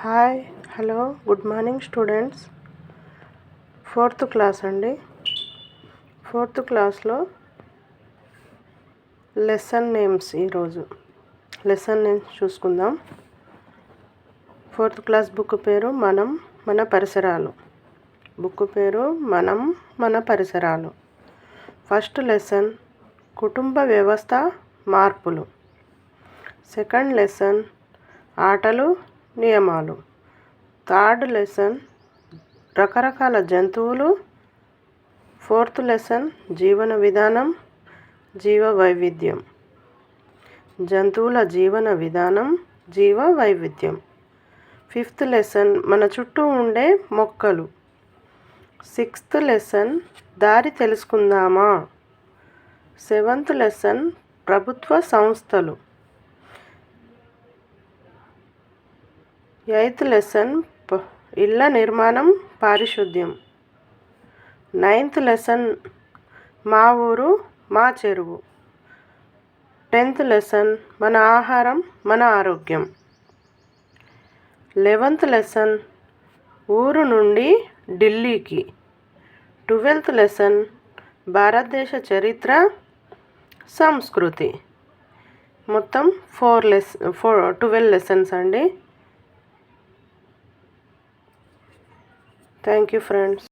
Hi hello good morning students. Fourth class అండి. Fourth క్లాస్లో lesson names ఈరోజు. Lesson names చూసుకుందాం. ఫోర్త్ క్లాస్ బుక్ పేరు మనం మన పరిసరాలు. బుక్ పేరు మనం మన పరిసరాలు. ఫస్ట్ లెసన్ కుటుంబ వ్యవస్థ మార్పులు. సెకండ్ లెసన్ ఆటలు నియమాలు. థర్డ్ లెసన్ రకరకాల జంతువులు. ఫోర్త్ లెసన్ జీవన విధానం జీవ వైవిధ్యం. జంతువుల జీవన విధానం జీవ వైవిధ్యం. ఫిఫ్త్ లెసన్ మన చుట్టూ ఉండే మొక్కలు. సిక్స్త్ లెసన్ దారి తెలుసుకుందామా? సెవెంత్ లెసన్ ప్రభుత్వ సంస్థలు. ఎయిత్ లెసన్ ఇళ్ళ నిర్మాణం పారిశుద్ధ్యం. నైన్త్ లెసన్ మా ఊరు మా చెరువు. టెన్త్ లెసన్ మన ఆహారం మన ఆరోగ్యం. లెవెంత్ లెసన్ ఊరు నుండి ఢిల్లీకి. ట్వెల్త్ లెసన్ భారతదేశ చరిత్ర సంస్కృతి. మొత్తం four less four twelve lessons అండి. Thank you, friends.